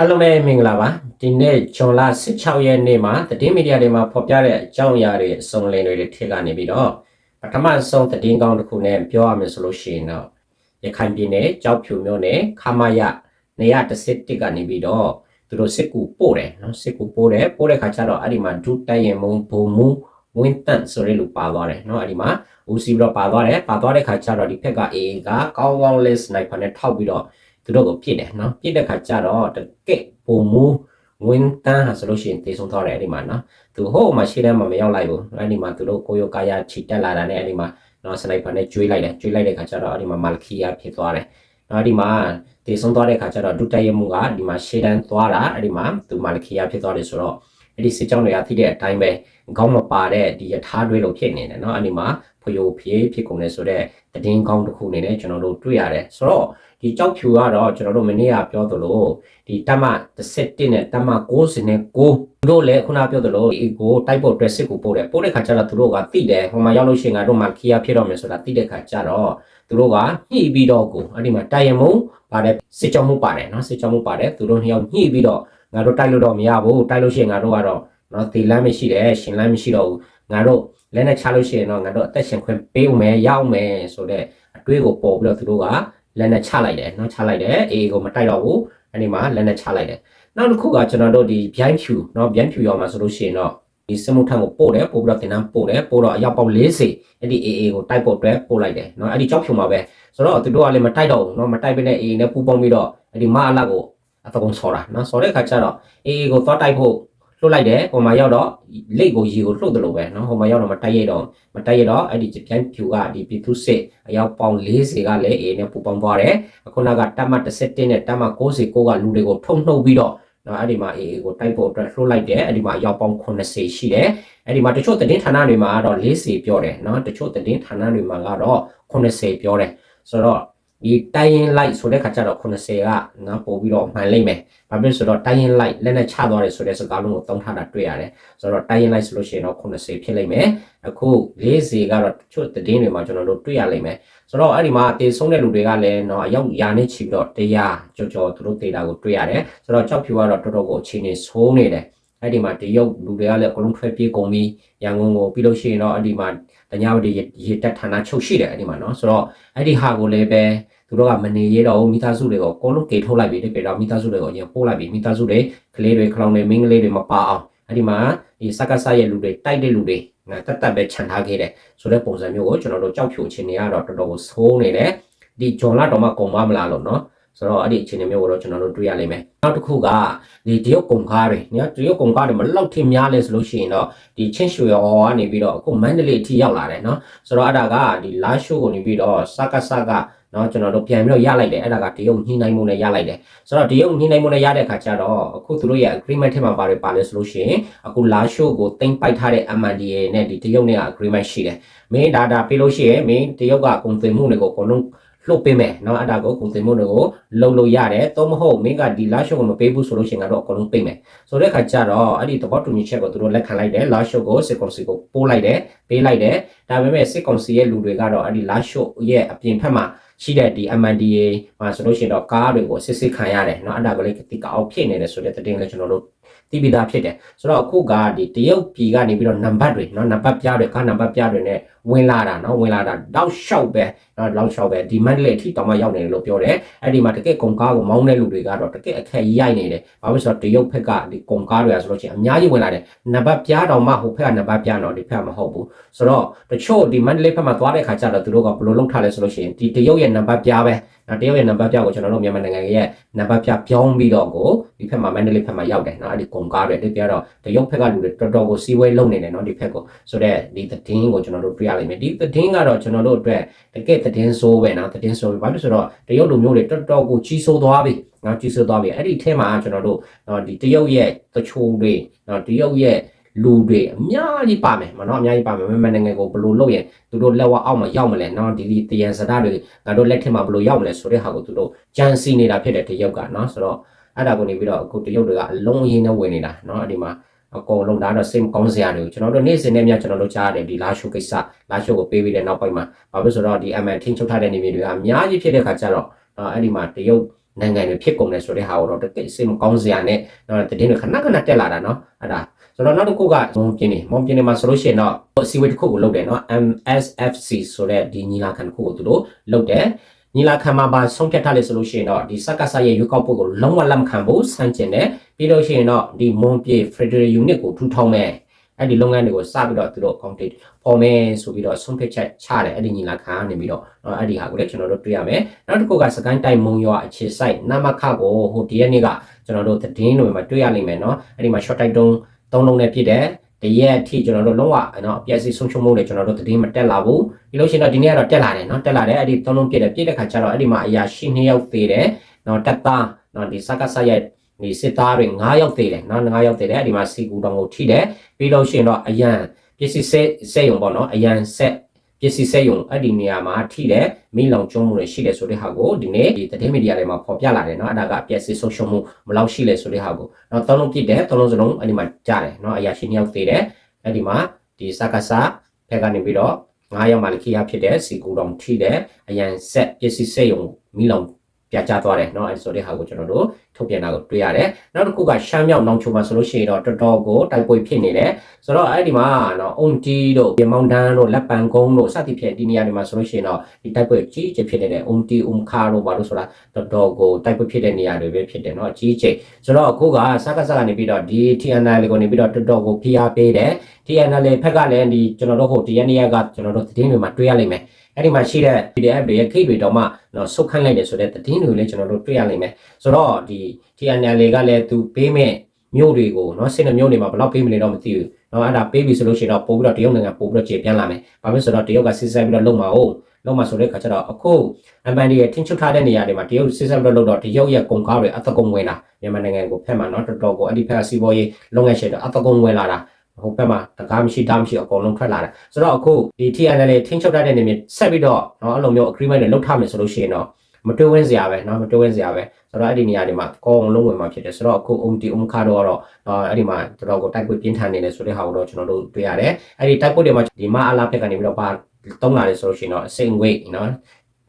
အားလုံးပဲမင်္ဂလာပါဒီနေ့ဇွန်လ16ရက်နေ့မှာသတင်းမီဒီယာတွေမှာဖော်ပြတဲ့အကြောင်းအရာတွေအစုံလင်တွေထည့်ကနေပြီးတော့ပထမဆုံးသတင်းကောင်းတစ်ခုနဲ့ပြောရမယ်ဆိုလို့ရှိရင်တော့ရခိုင်ပြည်နယ်ကြောက်ဖြူမြို့နယ်ခမာယ131ကနေပြီးတော့သူတို့စစ်ကူပို့တယ်နော်စစ်ကူပို့တယ်ပို့တဲ့ခါကျတော့အဲ့ဒီမှာဒုတိုက်ရင်မုံဘုံမူဝင်းတန့်ဆိုတဲ့လူပါသွားတယ်နော်အဲ့ဒီမှာဦးစီးပြီးတော့ပါသွားတယ်ပါသွားတဲ့ခါကျတော့ဒီဖက်က AA ကကောင်းကောင်းလေးစနိုက်ပါနဲ့ထောက်ပြီးတော့ သူတို့ကိုပြစ်တယ်နော်ပြစ်တဲ့ခါကျတော့တကက်ပုံမူဝင်းတန်းဟာဆိုလို့ရှိရင်တေဆုံးသွားတယ်အဲ့ဒီမှာနော်သူဟိုမှာရှိတဲ့မှာမရောက်လိုက်ဘူးအဲ့ဒီမှာသူတို့ကိုယောကာယချီတက်လာတာနဲ့အဲ့ဒီမှာနော်စနိုက်ပါနဲ့ကျွေးလိုက်တယ်ကျွေးလိုက်တဲ့ခါကျတော့အဲ့ဒီမှာမာလခီယာဖြစ်သွားတယ်နော်အဲ့ဒီမှာတေဆုံးသွားတဲ့ခါကျတော့ဒုတက်ရမှုကဒီမှာရှေ့တန်းသွားတာအဲ့ဒီမှာသူမာလခီယာဖြစ်သွားတယ်ဆိုတော့ အဲ့ဒီစစ်ကြောင်းတွေကသိတဲ့အတိုင်းပဲခေါင်းမပါတဲ့ဒီယထာတွေလို့ဖြစ်နေတယ်เนาะအဲ့ဒီမှာဖယိုဖေးဖြစ်ကုန်နေဆိုတော့တည်င်းကောင်းတစ်ခုအနေနဲ့ကျွန်တော်တို့တွေ့ရတယ်ဆိုတော့ဒီကြောက်ဖြူကတော့ကျွန်တော်တို့မနေ့ကပြောသလိုဒီတမ17နဲ့တမ90နဲ့9သူတို့လည်းခုနပြောသလိုဒီကိုတိုက်ဖို့အတွက်စစ်ကိုပို့တယ်ပို့တဲ့ခါကျတော့သူတို့ကတိတယ်ဟိုမှာရောက်လို့ရှိရင်ကတော့မှခီယာဖြစ်တော့မယ်ဆိုတာတိတဲ့ခါကျတော့သူတို့ကညှိပြီးတော့ကိုအဲ့ဒီမှာတိုင်ရမုံပါတယ်စစ်ကြောမှုပါတယ်เนาะစစ်ကြောမှုပါတယ်သူတို့နှစ်ယောက်ညှိပြီးတော့ ငါတို့တိုက်လို့တော့မရဘူးတိုက်လို့ရှိရင်ငါတို့ကတော့เนาะဒီလမ်းမရှိတယ်ရှင်လမ်းမရှိတော့ဘူးငါတို့လက်နဲ့ချလို့ရှိရင်တော့ငါတို့အသက်ရှင်ခွင့်ပေးဦးမယ်ရအောင်မယ်ဆိုတော့အတွေးကိုပေါ်ပြီးတော့သူတို့ကလက်နဲ့ချလိုက်တယ်เนาะချလိုက်တယ်အေးကိုမတိုက်တော့ဘူးအဲ့ဒီမှာလက်နဲ့ချလိုက်တယ်နောက်တစ်ခုကကျွန်တော်တို့ဒီဗျိုင်းဖြူเนาะဗျိုင်းဖြူရောက်မှာဆိုလို့ရှိရင်တော့ဒီစမှုထံကိုပို့တယ်ပို့ပြီးတော့တင်တန်းပို့တယ်ပို့တော့အရောက်ပေါက်40အဲ့ဒီ AA ကိုတိုက်ဖို့အတွက်ပို့လိုက်တယ်เนาะအဲ့ဒီကြောက်ဖြူမှာပဲဆိုတော့သူတို့ကလည်းမတိုက်တော့ဘူးเนาะမတိုက်ဘဲနဲ့ AA နဲ့ပူပေါင်းပြီးတော့အဲ့ဒီမအလတ်ကို အကုန်ဆော်တာနော်ဆော်တဲ့အခါကျတော့အေးကိုသွားတိုက်ဖို့လှုပ်လိုက်တယ်ဟိုမှာရောက်တော့လိတ်ကိုရေကိုလှုပ်တယ်လို့ပဲနော်ဟိုမှာရောက်တော့မတိုက်ရတော့မတိုက်ရတော့အဲ့ဒီပြန်ဖြူကဒီပြည်သူစစ်အယောက်ပေါင်40ကလည်းအေးနဲ့ပူပေါင်းသွားတယ်ခုနကတက်မ17နဲ့တက်မ69ကလူတွေကိုထုံနှုတ်ပြီးတော့နော်အဲ့ဒီမှာ AA ကိုတိုက်ဖို့အတွက်လှုပ်လိုက်တယ်အဲ့ဒီမှာရောက်ပေါင်း80ရှိတယ်အဲ့ဒီမှာတချို့သတင်းဌာနတွေမှာကတော့40ပြောတယ်နော်တချို့သတင်းဌာနတွေမှာကတော့80ပြောတယ်ဆိုတော့ ဒီတိုင်းရင်လိုက်ဆိုတဲ့ခါကျတော့80ကနော်ပို့ပြီးတော့မှန်လိမ့်မယ်။ဘာဖြစ်လို့ဆိုတော့တိုင်းရင်လိုက်လက်နဲ့ချသွားတယ်ဆိုတဲ့စကားလုံးကိုသုံးထားတာတွေ့ရတယ်။ဆိုတော့တိုင်းရင်လိုက်ဆိုလို့ရှိရင်တော့80ဖြစ်လိမ့်မယ်။အခု40ကတော့တချို့သတင်းတွေမှာကျွန်တော်တို့တွေ့ရလိမ့်မယ်။ဆိုတော့အဲ့ဒီမှာတေဆုံးတဲ့လူတွေကလည်းနော်အရောက်ရာနဲ့ချီပြီးတော့တရားကြော်ကြော်သူတို့ဒေတာကိုတွေ့ရတယ်။ဆိုတော့ကြောက်ဖြူကတော့တော်တော်ကိုအခြေအနေဆိုးနေတယ်။အဲ့ဒီမှာတရုတ်လူတွေကလည်းအကုန်လုံးထွက်ပြေးကုန်ပြီးရန်ကုန်ကိုပြီးလို့ရှိရင်တော့အဲ့ဒီမှာ တညာဝတီရေတက်ဌာနချုပ်ရှိတယ်အဲ့ဒီမှာနော်ဆိုတော့အဲ့ဒီဟာကိုလည်းပဲသူတို့ကမနေရတော့မိသားစုတွေကိုအကုန်လုံးကေထုတ်လိုက်ပြီတပေတော့မိသားစုတွေကိုအရင်ပို့လိုက်ပြီမိသားစုတွေကလေးတွေခလောင်တွေမင်းကလေးတွေမပါအောင်အဲ့ဒီမှာဒီစက္ကစရဲ့လူတွေတိုက်တဲ့လူတွေငါတက်တက်ပဲခြံထားခဲ့တယ်ဆိုတဲ့ပုံစံမျိုးကိုကျွန်တော်တို့ကြောက်ဖြူခြင်းတွေကတော့တော်တော်ကိုဆိုးနေတယ်ဒီဂျွန်လာတော့မှကုန်ပါမလားလို့နော် ဆိုတော့အဲ့ဒီအခြေအနေမျိုးကိုတော့ကျွန်တော်တို့တွေ့ရလိမ့်မယ်နောက်တစ်ခုကဒီတရုတ်ကုန်ကားတွေနော်တရုတ်ကုန်ကားတွေမလောက်ထင်များလဲဆိုလို့ရှိရင်တော့ဒီချင်းရွှေရော်ကနေပြီးတော့အခုမန္တလေးအထိရောက်လာတယ်နော်ဆိုတော့အဲ့ဒါကဒီလာရှိုးကိုနေပြီးတော့စကစကနော်ကျွန်တော်တို့ပြန်ပြီးတော့ရလိုက်တယ်အဲ့ဒါကတရုတ်ညှိနှိုင်းမှုနဲ့ရလိုက်တယ်ဆိုတော့တရုတ်ညှိနှိုင်းမှုနဲ့ရတဲ့အခါကျတော့အခုသူတို့ရဲ့ agreement ထဲမှာပါတယ်ပါလဲဆိုလို့ရှိရင်အခုလာရှိုးကိုတင်ပိုက်ထားတဲ့ MNDA နဲ့ဒီတရုတ်နဲ့ agreement ရှိတယ်မင်းဒါဒါပေးလို့ရှိရင်မင်းတရုတ်ကကုန်သွယ်မှုတွေကိုအကုန်လုံး လှုပ်ပေးမယ်เนาะအဲ့ဒါကိုကုန်သွယ်မှုတွေကိုလုံလို့ရတယ်တော့မဟုတ်မင်းကဒီလာရှိုးကိုမပေးဘူးဆိုလို့ရှိရင်ကတော့အကုန်လုံးပေးမယ်ဆိုတဲ့အခါကျတော့အဲ့ဒီသဘောတူညီချက်ကိုသူတို့လက်ခံလိုက်တယ်လာရှိုးကိုစစ်ကောင်စီကိုပို့လိုက်တယ်ပေးလိုက်တယ်ဒါပေမဲ့စစ်ကောင်စီရဲ့လူတွေကတော့အဲ့ဒီလာရှိုးရဲ့အပြင်ဖက်မှာရှိတဲ့ဒီ MNDA မှာဆိုလို့ရှိရင်တော့ကားတွေကိုစစ်စစ်ခံရတယ်เนาะအဲ့ဒါကလေးတိကအောင်ဖြစ်နေတယ်ဆိုတဲ့တဲ့လည်းကျွန်တော်တို့သိပြီးသားဖြစ်တယ်ဆိုတော့အခုကဒီတရုတ်ပြည်ကနေပြီးတော့နံပါတ်တွေเนาะနံပါတ်ပြတွေကားနံပါတ်ပြတွေနဲ့ ဝင်လာတာနော်ဝင်လာတာလောက်လျှောက်ပဲနော်လောက်လျှောက်ပဲဒီမန္တလေးအထိတောင်မှရောက်နေတယ်လို့ပြောတယ်အဲ့ဒီမှာတကယ်ကုန်ကားကိုမောင်းတဲ့လူတွေကတော့တကယ်အခက်ရိုက်နေတယ်ဘာဖြစ်လို့ဆိုတော့တရုတ်ဘက်ကဒီကုန်ကားတွေကဆိုလို့ရှိရင်အများကြီးဝင်လာတယ်နံပါတ်ပြားတောင်မှဟိုဘက်ကနံပါတ်ပြားတော့ဒီဘက်ကမဟုတ်ဘူးဆိုတော့တချို့ဒီမန္တလေးဘက်မှာသွားတဲ့ခါကျတော့သူတို့ကဘယ်လိုလုပ်ထားလဲဆိုလို့ရှိရင်ဒီတရုတ်ရဲ့နံပါတ်ပြားပဲနော်တရုတ်ရဲ့နံပါတ်ပြကိုကျွန်တော်တို့မြန်မာနိုင်ငံရဲ့နံပါတ်ပြပြောင်းပြီးတော့ကိုဒီဖက်မှာမန္တလေးဖက်မှာရောက်တယ်နော်အဲ့ဒီကုန်ကားတွေတကယ်တော့တရုတ်ဖက်ကလူတွေတော်တော်ကိုစီးဝဲလုပ်နေတယ်နော်ဒီဖက်ကိုဆိုတော့ဒီသတင်းကိုကျွန်တော်တို့တွေ့ရလိမ့်မယ်ဒီသတင်းကတော့ကျွန်တော်တို့အတွက်တကယ်သတင်းဆိုးပဲနော်သတင်းဆိုးပဲဘာလို့ဆိုတော့တရုတ်လူမျိုးတွေတော်တော်ကိုကြီးစိုးသွားပြီနော်ကြီးစိုးသွားပြီအဲ့ဒီထဲမှာကျွန်တော်တို့နော်ဒီတရုတ်ရဲ့တချို့တွေနော်တရုတ်ရဲ့လူတွေအများကြီးပါမယ်မနော်အများကြီးပါမယ်မြန်မာနိုင်ငံကိုဘယ်လိုလုပ်ရင်သူတို့လက်ဝါအောက်မှာရောက်မလဲနော်ဒီဒီတရန်စတာတွေငါတို့လက်ထက်မှာဘယ်လိုရောက်မလဲဆိုတဲ့ဟာကိုသူတို့ကြံစီနေတာဖြစ်တယ်တရုတ်ကနော်ဆိုတော့အဲ့ဒါကိုနေပြီးတော့အခုတရုတ်တွေကအလုံးအရင်နဲ့ဝင်နေတာနော်အဲ့ဒီမှာ အကုန်လုံးဒါတော့စိတ်မကောင်းစရာတွေကိုကျွန်တော်တို့နေ့စဉ်နဲ့မြကျွန်တော်တို့ကြားရတယ်ဒီလာရှိုးကိစ္စလာရှိုးကိုပေးပြီးတဲ့နောက်ပိုင်းမှာဘာဖြစ်ဆိုတော့ဒီ MN ထင်းချုပ်ထားတဲ့နေမြေတွေကအများကြီးဖြစ်တဲ့ခါကျတော့အဲ့ဒီမှာတရုတ်နိုင်ငံတွေဖြစ်ကုန်တယ်ဆိုတဲ့ဟာကိုတော့တကယ်စိတ်မကောင်းစရာနဲ့တော့တည်င်းတွေခဏခဏတက်လာတာနော်အဲ့ဒါဆိုတော့နောက်တစ်ခုကမုံပြင်းနေမုံပြင်းနေမှာဆိုလို့ရှိရင်တော့အစီအဝေးတစ်ခုကိုလုပ်တယ်နော် MSFC ဆိုတဲ့ဒီညီလာခံတစ်ခုကိုသူတို့လုပ်တယ် ညီလာခံမှာပါဆုံးဖြတ်ထားလေဆိုလို့ရှိရင်တော့ဒီစက္ကစရဲ့ရွေးကောက်ပွဲကိုလုံးဝလက်မခံဘူးဆန့်ကျင်တယ်ပြီးလို့ရှိရင်တော့ဒီမွန်ပြေ Federal Unit ကိုထူထောင်မယ်အဲ့ဒီလုပ်ငန်းတွေကိုစပြီးတော့သူတို့ account ပေါ်မယ်ဆိုပြီးတော့ဆုံးဖြတ်ချက်ချတယ်အဲ့ဒီညီလာခံကနေပြီးတော့เนาะအဲ့ဒီဟာကိုလည်းကျွန်တော်တို့တွေ့ရမယ်နောက်တစ်ခုကစကိုင်းတိုင်မုံရွာအခြေစိုက်နမခကိုဟိုဒီရက်နေ့ကကျွန်တော်တို့သတင်းတွေမှာတွေ့ရလိမ့်မယ်เนาะအဲ့ဒီမှာ short တိုက်တုံးသုံးလုံးနဲ့ပြည့်တယ် တရက်အထိကျွန်တော်တို့လုံးဝနော်ပြည့်စုံဆုံးရှုံးမှုတွေကျွန်တော်တို့တည်မတက်လာဘူးပြီးလို့ရှိရင်တော့ဒီနေ့ကတော့တက်လာတယ်နော်တက်လာတယ်အဲ့ဒီသုံးလုံးပြည့်တယ်ပြည့်တဲ့ခါကျတော့အဲ့ဒီမှာအရာရှိနှစ်ယောက်သေးတယ်နော်တက်သားနော်ဒီစကားဆက်ရဲ့ဒီစစ်သားတွေ9ယောက်သေးတယ်နော်9ယောက်သေးတယ်အဲ့ဒီမှာစီကူတော်ကိုထိတယ်ပြီးလို့ရှိရင်တော့အရန်ပစ္စည်းစက်စက်ရုံပေါ့နော်အရန်ဆက် ပစ္စည်းစက်ရုံအဲ့ဒီနေရာမှာထိတယ်မိလောင်ကျွန်းမှုတွေရှိတယ်ဆိုတဲ့ဟာကိုဒီနေ့ဒီသတင်းမီဒီယာတွေမှာဖော်ပြလာတယ်เนาะအဲ့ဒါကပစ္စည်းဆုံးရှုံးမှုမလောက်ရှိလဲဆိုတဲ့ဟာကိုเนาะသုံးလုံးပြစ်တယ်သုံးလုံးစလုံးအဲ့ဒီမှာကြားတယ်เนาะအရာရှိနှစ်ယောက်သေးတယ်အဲ့ဒီမှာဒီစကားစဖက်ကနေပြီးတော့9ရောက်မှလည်းခိရဖြစ်တဲ့စီကူတော်ထိတယ်အရန်ဆက်ပစ္စည်းစက်ရုံမိလောင် ပြကြသွားတယ်เนาะအဲဆိုတဲ့ဟာကိုကျွန်တော်တို့ထုတ်ပြန်တာကိုတွေ့ရတယ်နောက်တစ်ခုကရှမ်းမြောက်နောင်ချိုမှာဆိုလို့ရှိရင်တော့တော်တော်ကိုတိုက်ပွဲဖြစ်နေတယ်ဆိုတော့အဲ့ဒီမှာเนาะအုံတီတို့ရေမောင်တန်းတို့လက်ပံကုန်းတို့စသဖြင့်ဒီနေရာတွေမှာဆိုလို့ရှိရင်တော့ဒီတိုက်ပွဲကြီးကြီးဖြစ်နေတယ်အုံတီအုံခါတို့ဘာလို့ဆိုတာတော်တော်ကိုတိုက်ပွဲဖြစ်တဲ့နေရာတွေပဲဖြစ်တယ်เนาะကြီးကြီးဆိုတော့အခုကစကားစကားနေပြီးတော့ဒီ TNL ကိုနေပြီးတော့တော်တော်ကိုဖိအားပေးတယ် TNL ဖက်ကလည်းဒီကျွန်တော်တို့ဟိုတရနေ့ကကျွန်တော်တို့သတင်းတွေမှာတွေ့ရလိမ့်မယ်အဲ့ဒီမှာရှိတဲ့ PDF တွေရဲ့ခိတ်တွေတော့မှနော်ဆုတ်ခန့်လိုက်တယ်ဆိုတော့သတင်းတွေလည်းကျွန်တော်တို့တွေ့ရလိမ့်မယ်ဆိုတော့ဒီ TNL ကလည်းသူပေးမဲ့မြို့တွေကိုနော်စစ်တဲ့မြို့တွေမှာဘယ်လောက်ပေးမလဲတော့မသိဘူးနော်အဲ့ဒါပေးပြီဆိုလို့ရှိရင်တော့ပို့ပြီးတော့တရုတ်နိုင်ငံပို့ပြီးတော့ကျေပြန်လာမယ်ဘာဖြစ်ဆိုတော့တရုတ်ကစစ်ဆက်ပြီးတော့လုံမအောင်လုံမဆိုတဲ့ခါကျတော့အခု MND ရဲ့ထင်းချုပ်ထားတဲ့နေရာတွေမှာတရုတ်စစ်ဆက်ပြီးတော့လုံတော့တရုတ်ရဲ့ကုန်ကားတွေအသက်ကုန်ဝင်လာမြန်မာနိုင်ငံကိုဖက်မှာနော်တော်တော်ကိုအဲ့ဒီဖက်ကစီးပွားရေးလုပ်ငန်းရှင်တွေအသက်ကုန်ဝင်လာတာ ဟိုဘက်မှာတကားမရှိတားမရှိအကုန်လုံးထွက်လာတယ်ဆိုတော့အခုဒီ TNL ထင်းချုပ်ထားတဲ့နေမြေဆက်ပြီးတော့เนาะအဲ့လိုမျိုး agreement တွေလုပ်ထားမယ်ဆိုလို့ရှိရင်တော့မတွေးဝင်းစရာပဲเนาะမတွေးဝင်းစရာပဲဆိုတော့အဲ့ဒီနေရာတွေမှာအကုန်လုံးဝင်မှာဖြစ်တယ်ဆိုတော့အခု OMT OM ခါတော့တော့အဲ့ဒီမှာတော်တော်ကိုတိုက်ပွဲပြင်းထန်နေတယ်ဆိုတဲ့ဟာကိုတော့ကျွန်တော်တို့တွေ့ရတယ်အဲ့ဒီတိုက်ပွဲတွေမှာဒီမအလားဖက်ကနေပြီးတော့ပါတုံးလာတယ်ဆိုလို့ရှိရင်တော့ same weight เนาะ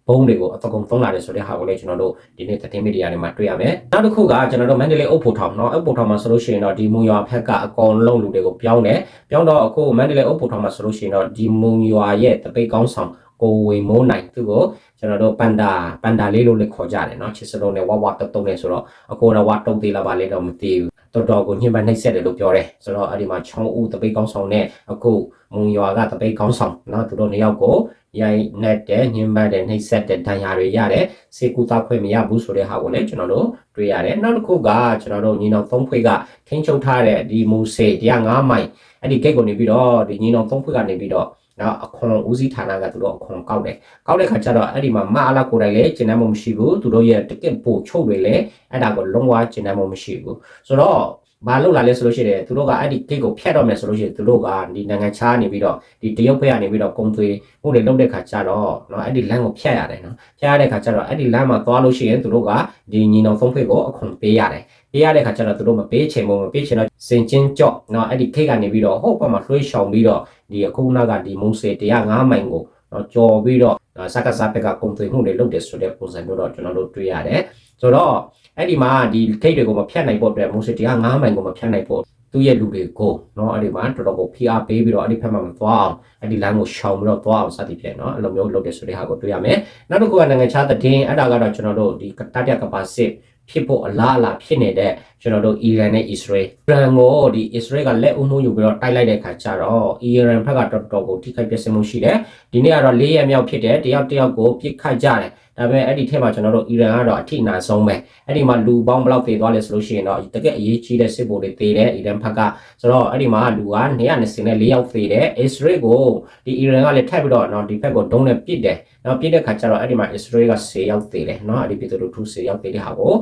ဘုံတွေကိုအတကုံသုံးလာတယ်ဆိုတဲ့ဟာကိုလည်းကျွန်တော်တို့ဒီနေ့သတင်းမီဒီယာတွေမှာတွေ့ရမယ်။နောက်တစ်ခုကကျွန်တော်တို့မန္တလေးအုပ်ဖို့ထောင်เนาะအုပ်ဖို့ထောင်မှာဆိုလို့ရှိရင်တော့ဒီမုံရွာဖက်ကအကောင်လုံးလူတွေကိုပြောင်းတယ်။ပြောင်းတော့အခုမန္တလေးအုပ်ဖို့ထောင်မှာဆိုလို့ရှိရင်တော့ဒီမုံရွာရဲ့တပိတ်ကောင်းဆောင်ကိုဝေမိုးနိုင်သူကိုကျွန်တော်တို့ပန်ဒါပန်ဒါလေးလို့လည်းခေါ်ကြတယ်เนาะချစ်စလုံးနဲ့ဝါဝါတုတ်တုတ်နဲ့ဆိုတော့အခုတော့ဝါတုတ်သေးလားပါလေတော့မသိဘူးတော်တော်ကိုညှဉ်းပန်းနှိပ်စက်တယ်လို့ပြောတယ်ဆိုတော့အဲ့ဒီမှာချောင်းဦးတပိတ်ကောင်းဆောင်နဲ့အခုမုံရွာကတပိတ်ကောင်းဆောင်เนาะသူတို့နှစ်ယောက်ကို ရိုက်နှက်တဲ့ညှဉ်းပန်းတဲ့နှိပ်စက်တဲ့ဒဏ်ရာတွေရတယ်စေကူတာခွင့်မရဘူးဆိုတဲ့ဟာကိုလည်းကျွန်တော်တို့တွေ့ရတယ်နောက်တစ်ခုကကျွန်တော်တို့ညီနောင်သုံးဖွဲ့ကထင်းချုပ်ထားတဲ့ဒီမူစေ105မိုင်အဲ့ဒီဂိတ်ကိုနေပြီးတော့ဒီညီနောင်သုံးဖွဲ့ကနေပြီးတော့နော်အခွန်ဦးစီးဌာနကသူတို့အခွန်ကောက်တယ်ကောက်တဲ့ခါကျတော့အဲ့ဒီမှာမအားလာကိုယ်တိုင်လည်းကျဉ်းနှံမှုမရှိဘူးသူတို့ရဲ့တကက်ပို့ချုပ်တွေလည်းအဲ့ဒါကိုလုံးဝကျဉ်းနှံမှုမရှိဘူးဆိုတော့ ဘာလို့လာလဲဆိုလို့ရှိရင်သူတို့ကအဲ့ဒီ gate ကိုဖျက်တော့မယ်ဆိုလို့ရှိရင်သူတို့ကဒီနိုင်ငံခြားနေပြီးတော့ဒီတရုတ်ဘက်ကနေပြီးတော့ကုံသွေးဟိုတွေလုတ်တဲ့ခါကျတော့เนาะအဲ့ဒီလမ်းကိုဖျက်ရတယ်เนาะဖျက်ရတဲ့ခါကျတော့အဲ့ဒီလမ်းမှာသွားလို့ရှိရင်သူတို့ကဒီညီနောင်ဖုံးဖိတ်ကိုအခွန်ပေးရတယ်ပေးရတဲ့ခါကျတော့သူတို့မပေးချင်ဘူးမပေးချင်တော့စင်ချင်းကြော့เนาะအဲ့ဒီ gate ကနေပြီးတော့ဟုတ်ဘက်မှာလွှဲရှောင်ပြီးတော့ဒီအခုနောက်ကဒီမုံစေ105မိုင်ကိုတော့ကြော်ပြီးတော့စကားစားဘက်ကကုံသွေးမှုတွေလုတ်တယ်ဆိုတဲ့ပုံစံမျိုးတော့ကျွန်တော်တို့တွေ့ရတယ်ဆိုတော့ အဲ့ဒီမှာဒီ gate တွေကိုမဖျက်နိုင်ဖို့အတွက်မုံစေ105မိုင်ကိုမဖျက်နိုင်ဖို့သူ့ရဲ့လူတွေကိုเนาะအဲ့ဒီမှာတော်တော်ကိုဖိအားပေးပြီးတော့အဲ့ဒီဖက်မှာမသွားအောင်အဲ့ဒီလမ်းကိုရှောင်ပြီးတော့သွားအောင်စသည်ဖြင့်เนาะအဲ့လိုမျိုးလုပ်တယ်ဆိုတဲ့ဟာကိုတွေ့ရမယ်နောက်တစ်ခုကနိုင်ငံခြားသတင်းအဲ့ဒါကတော့ကျွန်တော်တို့ဒီတတိယကပါစစ်ဖြစ်ဖို့အလားအလာဖြစ်နေတဲ့ကျွန်တော်တို့အီရန်နဲ့အစ္စရေးအီရန်ကိုဒီအစ္စရေးကလက်ဦးနှိုးယူပြီးတော့တိုက်လိုက်တဲ့ခါကျတော့အီရန်ဘက်ကတော်တော်ကိုထိခိုက်ပျက်စီးမှုရှိတယ်ဒီနေ့ကတော့၄ရက်မြောက်ဖြစ်တယ်တယောက်တယောက်ကိုပြစ်ခတ်ကြတယ် ဒါပေမဲ့အဲ့ဒီထက်မှာကျွန်တော်တို့အီရန်ကတော့အထိနာဆုံးပဲအဲ့ဒီမှာလူပေါင်းဘယ်လောက်သေသွားလဲဆိုလို့ရှိရင်တော့တကယ်အရေးကြီးတဲ့စစ်ဗိုလ်တွေသေတယ်အီရန်ဘက်ကဆိုတော့အဲ့ဒီမှာလူက224ယောက်သေတယ်အစ္စရေးကိုဒီအီရန်ကလည်းထပ်ပြီးတော့နော်ဒီဘက်ကိုဒုံးနဲ့ပစ်တယ်နော်ပစ်တဲ့ခါကျတော့အဲ့ဒီမှာအစ္စရေးက10ယောက်သေတယ်နော်အဲ့ဒီပြည်သူလူထု10ယောက်သေတဲ့ဟာကို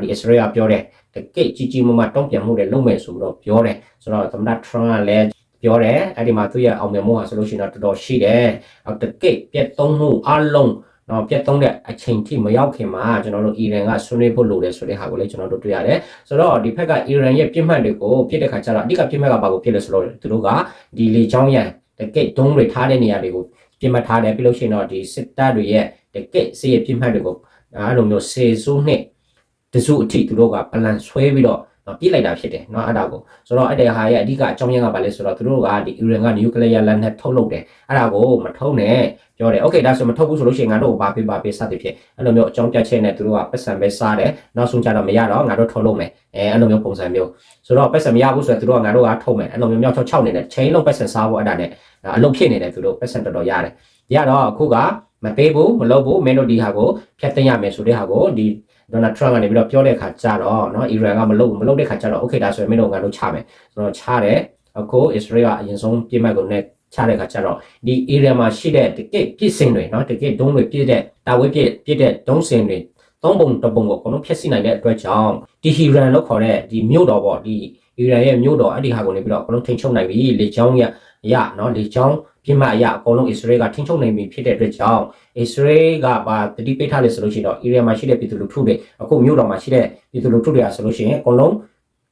ဒီအစ္စရေးကပြောတယ်တကယ်ကြီးကြီးမားမားတုံ့ပြန်မှုတွေလုပ်မယ်ဆိုတော့ပြောတယ်ဆိုတော့သမ္မတထရန့်ကလည်းပြောတယ်အဲ့ဒီမှာသူ့ရဲ့အောင်မြင်မှုဟာဆိုလို့ရှိရင်တော့တော်တော်ရှိတယ်အော်တကယ်ပြတ်သုံးမှုအလုံး နော်ပြတ်သုံးတဲ့အချိန်ထိမရောက်ခင်မှာကျွန်တော်တို့အီရန်ကဆွေးနွေးဖို့လိုတယ်ဆိုတဲ့ဟာကိုလည်းကျွန်တော်တို့တွေ့ရတယ်ဆိုတော့ဒီဘက်ကအီရန်ရဲ့ပြစ်မှတ်တွေကိုပြစ်တဲ့ခါကျတော့အဓိကပြစ်မှတ်ကဘာကိုဖြစ်လဲဆိုတော့သူတို့ကဒီလေချောင်းရန်တကယ်ဒုံးတွေထားတဲ့နေရာတွေကိုပြစ်မှတ်ထားတယ်ပြီးလို့ရှိရင်တော့ဒီစစ်တပ်တွေရဲ့တကယ်စီးရဲ့ပြစ်မှတ်တွေကိုအဲ့လိုမျိုးစေစိုးနှစ်တစုအထိသူတို့ကပလန်ဆွဲပြီးတော့နော် ပြစ်လိုက်တာဖြစ်တယ်เนาะအဲ့ဒါကိုဆိုတော့အဲ့ဒီဟာရဲ့အဓိကအကြောင်းရင်းကဘာလဲဆိုတော့သူတို့ကဒီ Iran က nuclear လက်နက်ထုတ်လုပ်တယ်အဲ့ဒါကိုမထုတ်နဲ့ပြောတယ်โอเคဒါဆိုမထုတ်ဘူးဆိုလို့ရှိရင်ငါတို့ဘာပေးပါပေးစသည်ဖြစ်အဲ့လိုမျိုးအကြောင်းပြချက်နဲ့သူတို့ကပတ်စံပဲစားတယ်နောက်ဆုံးကြတော့မရတော့ငါတို့ထုတ်လုပ်မယ်အဲအဲ့လိုမျိုးပုံစံမျိုးဆိုတော့ပတ်စံမရဘူးဆိုတော့သူတို့ကငါတို့ကထုတ်မယ်အဲ့လိုမျိုးမြောက်ချောက်ချောက်နေတယ်ချိန်လုံးပတ်စံစားဖို့အဲ့ဒါနဲ့အလုပ်ဖြစ်နေတယ်သူတို့ပတ်စံတော်တော်ရတယ်ရတော့အခုကမပေးဘူးမလုပ်ဘူးမင်းတို့ဒီဟာကိုဖျက်သိမ်းရမယ်ဆိုတဲ့ဟာကိုဒီ ဒေါ်နယ်ထရန့်ကနေပြီးတော့ပြောတဲ့ခါကျတော့เนาะအီရန်ကမလုပ်မလုပ်တဲ့ခါကျတော့โอเคဒါဆိုရင်မင်းတို့ငါတို့ချမယ်ဆိုတော့ချတယ်အခုအစ္စရေးကအရင်ဆုံးပြစ်မှတ်ကိုနဲ့ချတဲ့ခါကျတော့ဒီ area မှာရှိတဲ့တကယ့်ပြစ်စင်တွေเนาะတကယ့်ဒုံးတွေပြည့်တဲ့တာဝဲပြည့်ပြည့်တဲ့ဒုံးစင်တွေသုံးပုံတစ်ပုံကိုအကုန်လုံးဖျက်ဆီးနိုင်တဲ့အတွက်ကြောင့်ဒီဟီရန်လို့ခေါ်တဲ့ဒီမြို့တော်ပေါ့ဒီအီရန်ရဲ့မြို့တော်အဲ့ဒီဟာကိုနေပြီးတော့အကုန်လုံးထိန်းချုပ်နိုင်ပြီလေချောင်းရရ အရနော်လေကြောင်းပြင်မအရအကုန်လုံးအစ္စရေးကထိန်းချုပ်နိုင်ပြီဖြစ်တဲ့အတွက်ကြောင့်အစ္စရေးကပါတတိပိတ်ထားလေဆိုလို့ရှိရင်တော့အီရီယာမှာရှိတဲ့ပြည်သူလူထုတွေအခုမြို့တော်မှာရှိတဲ့ပြည်သူလူထုတွေအားဆိုလို့ရှိရင်အကုန်လုံး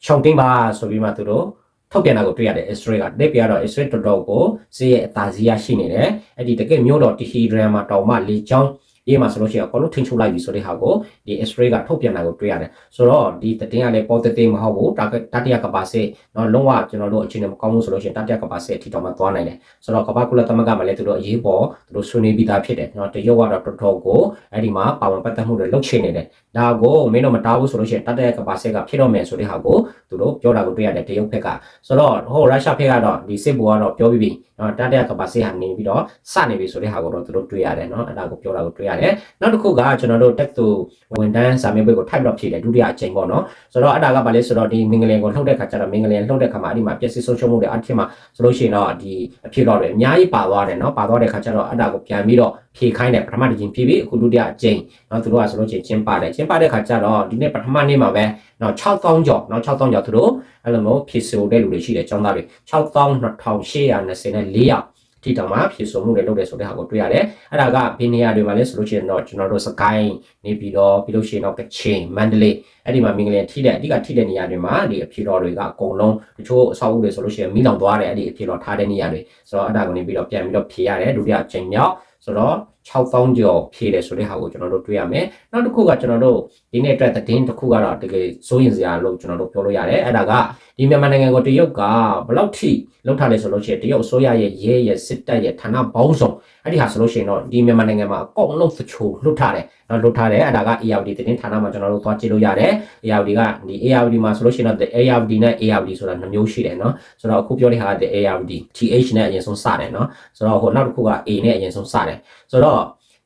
ခြုံသိမ်းပါဆိုပြီးမှသူတို့ထုတ်ပြန်တာကိုတွေ့ရတယ်အစ္စရေးကလက်ပြတော့အစ္စရေးတော်တော်ကိုစစ်ရဲ့အသာစီးရရှိနေတယ်အဲ့ဒီတကယ်မြို့တော်တီဟီရန်မှာတောင်မှလေကြောင်း ရေးမှာဆိုလို့ရှိရင်အကုန်လုံးထိန်းချုပ်လိုက်ပြီဆိုတဲ့ဟာကိုဒီ X-ray ကထုတ်ပြန်တာကိုတွေ့ရတယ်ဆိုတော့ဒီတတင်းကလည်း positive မဟုတ်ဘူး target တတိယကပါစစ်နော်လုံးဝကျွန်တော်တို့အခြေအနေမကောင်းဘူးဆိုလို့ရှိရင်တတိယကပါစစ်အထိတောင်မှသွားနိုင်တယ်ဆိုတော့ကဘာကုလသမဂ္ဂမှာလည်းသူတို့အရေးပေါ်သူတို့ဆွေးနွေးပြီးသားဖြစ်တယ်နော်တရုတ်ကတော့တော်တော်ကိုအဲ့ဒီမှာပါဝင်ပတ်သက်မှုတွေလုပ်ချင်နေတယ်ဒါကိုမင်းတို့မတားဘူးဆိုလို့ရှိရင်တတိယကပါစစ်ကဖြစ်တော့မယ်ဆိုတဲ့ဟာကိုသူတို့ပြောတာကိုတွေ့ရတယ်တရုတ်ဘက်ကဆိုတော့ဟိုရုရှားဘက်ကတော့ဒီစစ်ဘူကတော့ပြောပြီးပြီနော်တတိယကပါစစ်ဟာနေပြီးတော့စနေပြီဆိုတဲ့ဟာကိုတော့သူတို့တွေ့ရတယ်နော်အဲ့ဒါကိုပြောတာကိုတွေ့ရတယ်နောက်တစ်ခုကကျွန်တော်တို့တက်သူဝန်တန်းစာမေးပွဲကို type တော့ဖြည့်တယ်ဒုတိယအကြိမ်ပေါ့နော်ဆိုတော့အဲ့ဒါကဘာလဲဆိုတော့ဒီမင်္ဂလင်ကိုလှုပ်တဲ့ခါကျတော့မင်္ဂလင်လှုပ်တဲ့ခါမှာအဲ့ဒီမှာပျက်စီးဆုံးရှုံးမှုတွေအထက်မှာဆိုလို့ရှိရင်တော့ဒီအဖြစ်တော့တယ်အများကြီးပါသွားတယ်နော်ပါသွားတဲ့ခါကျတော့အဲ့ဒါကိုပြန်ပြီးတော့ဖြည့်ခိုင်းတယ်ပထမတစ်ချိန်ဖြည့်ပြီးအခုဒုတိယအကြိမ်နော်သူတို့ကဆိုလို့ရှိရင်ကျင်းပါတယ်ကျင်းပတဲ့ခါကျတော့ဒီနေ့ပထမနေ့မှာပဲနော်6000ကျော်နော်6000ကျော်သူတို့အဲ့လိုမျိုးဖြည့်ဆိုတဲ့လူတွေရှိတယ်ចောင်းသားတွေ6824ယောက် ထိတောင်မှဖြည့်ဆိုမှုတွေလုပ်တယ်ဆိုတဲ့ဟာကိုတွေ့ရတယ်အဲ့ဒါကဘင်းနေရာတွေမှာလဲဆိုလို့ရှိရင်တော့ကျွန်တော်တို့စကိုင်းနေပြီးတော့ပြီးလို့ရှိရင်တော့ကချင်မန္တလေးအဲ့ဒီမှာမင်္ဂလာထိတဲ့အဓိကထိတဲ့နေရာတွေမှာဒီအဖြေတော်တွေကအကုန်လုံးတချို့အဆောက်အဦတွေဆိုလို့ရှိရင်မိလောင်သွားတယ်အဲ့ဒီအဖြေတော်ထားတဲ့နေရာတွေဆိုတော့အဲ့ဒါကိုနေပြီးတော့ပြန်ပြီးတော့ဖြေရတယ်ဒုတိယအချိန်မြောက်ဆိုတော့ 6000ကျော်ဖြည့်တယ်ဆိုတဲ့ဟာကိုကျွန်တော်တို့တွေ့ရမယ်နောက်တစ်ခုကကျွန်တော်တို့ဒီနေ့အတွက်သတင်းတစ်ခုကတော့တကယ်စိုးရင်စရာလို့ကျွန်တော်တို့ပြောလို့ရတယ်အဲ့ဒါကဒီမြန်မာနိုင်ငံကိုတရုတ်ကဘယ်လောက်ထိလောက်ထားလဲဆိုလို့ရှိရင်တရုတ်အစိုးရရဲ့ရဲရဲ့စစ်တပ်ရဲ့ဌာနပေါင်းစုံ အဲ့ဒီဟာဆိုလို့ရှိရင်တော့ဒီမြန်မာနိုင်ငံမှာအကုန်လုံးသချိုလွတ်ထားတယ်နော်လွတ်ထားတယ်အဲ့ဒါက ARD သတင်းဌာနမှာကျွန်တော်တို့သွားကြည့်လို့ရတယ် ARD ကဒီ ARD မှာဆိုလို့ရှိရင်တော့ ARD နဲ့ ARD ဆိုတာနှမျိုးရှိတယ်နော်ဆိုတော့အခုပြောတဲ့ဟာက ARD TH နဲ့အရင်ဆုံးစတယ်နော်ဆိုတော့ဟိုနောက်တစ်ခုက A နဲ့အရင်ဆုံးစတယ်ဆိုတော့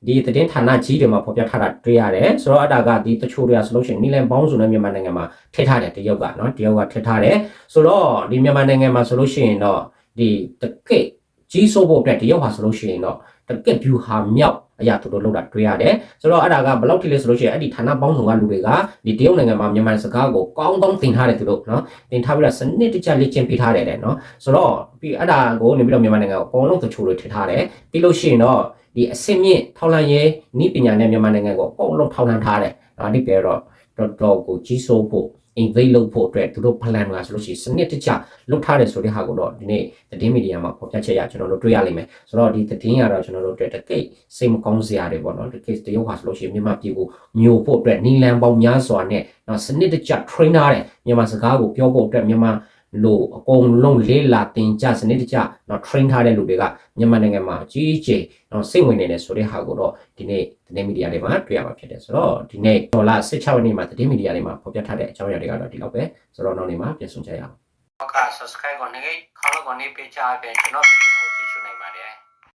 ဒီသတင်းဌာနကြီးတွေမှာဖော်ပြထားတာတွေ့ရတယ်ဆိုတော့အတားကဒီတချို့တွေကဆိုလို့ရှိရင်နီလန်ပေါင်းစုံနဲ့မြန်မာနိုင်ငံမှာထည့်ထားတယ်တရုတ်ကနော်တရုတ်ကထည့်ထားတယ်ဆိုတော့ဒီမြန်မာနိုင်ငံမှာဆိုလို့ရှိရင်တော့ဒီတကက်ကြီးစိုးဖို့အတွက်တရုတ်ဟာဆိုလို့ရှိရင်တော့ တကက် view ဟာမြောက်အရာသူတို့လောက်တာတွေ့ရတယ်ဆိုတော့အဲ့ဒါကဘယ်လောက်ထိလဲဆိုလို့ရှိရင်အဲ့ဒီဌာနပေါင်းစုံကလူတွေကဒီတရုတ်နိုင်ငံမှာမြန်မာစကားကိုကောင်းကောင်းသင်ထားတယ်သူတို့နော်သင်ထားပြီးတော့စနစ်တကျလေ့ကျင့်ပေးထားတယ်တဲ့နော်ဆိုတော့ပြီးအဲ့ဒါကိုနေပြီးတော့မြန်မာနိုင်ငံကိုအကုန်လုံးတချို့တွေထည့်ထားတယ်ပြီးလို့ရှိရင်တော့ဒီအစင်မြင့်ထောက်လန့်ရေးဤပညာနဲ့မြန်မာနိုင်ငံကိုအကုန်လုံးထောက်လန့်ထားတယ်ဒါဒီပြေတော့တော်တော်ကိုကြီးစိုးဖို့ invade လုပ်ဖို့အတွက်သူတို့ plan လာဆိုလို့ရှိရင်စနစ်တကျလုပ်ထားတယ်ဆိုတဲ့ဟာကိုတော့ဒီနေ့သတင်းမီဒီယာမှာဖော်ပြချက်ရကျွန်တော်တို့တွေ့ရလိမ့်မယ်ဆိုတော့ဒီသတင်းရတော့ကျွန်တော်တို့အတွက်တကိတ်စိတ်မကောင်းစရာတွေပေါ့နော်တကိတ်တရုတ်ဟာဆိုလို့ရှိရင်မြန်မာပြည်ကိုမျိုးဖို့အတွက်နီလန်ပေါင်းများစွာနဲ့နော်စနစ်တကျ train ထားတယ်မြန်မာစကားကိုပြောဖို့အတွက်မြန်မာ လို့အကုန်လုံးလေးလာတင်ကြစနစ်တကျနော် train ထားတဲ့လူတွေကမြန်မာနိုင်ငံမှာအကြီးအကျယ်နော်စိတ်ဝင်နေတယ်ဆိုတဲ့ဟာကိုတော့ဒီနေ့သတင်းမီဒီယာတွေမှာတွေ့ရမှာဖြစ်တယ်ဆိုတော့ဒီနေ့ဒေါ်လာ16ရက်နေ့မှာသတင်းမီဒီယာတွေမှာဖော်ပြထားတဲ့အကြောင်းအရာတွေကတော့ဒီလောက်ပဲဆိုတော့နောက်နေ့မှာပြန်ဆုံကြရအောင်ဟုတ်ကဲ့ subscribe ကိုနေခေါင်းကိုနေပေးချပေးကျွန်တော်ဗီဒီယို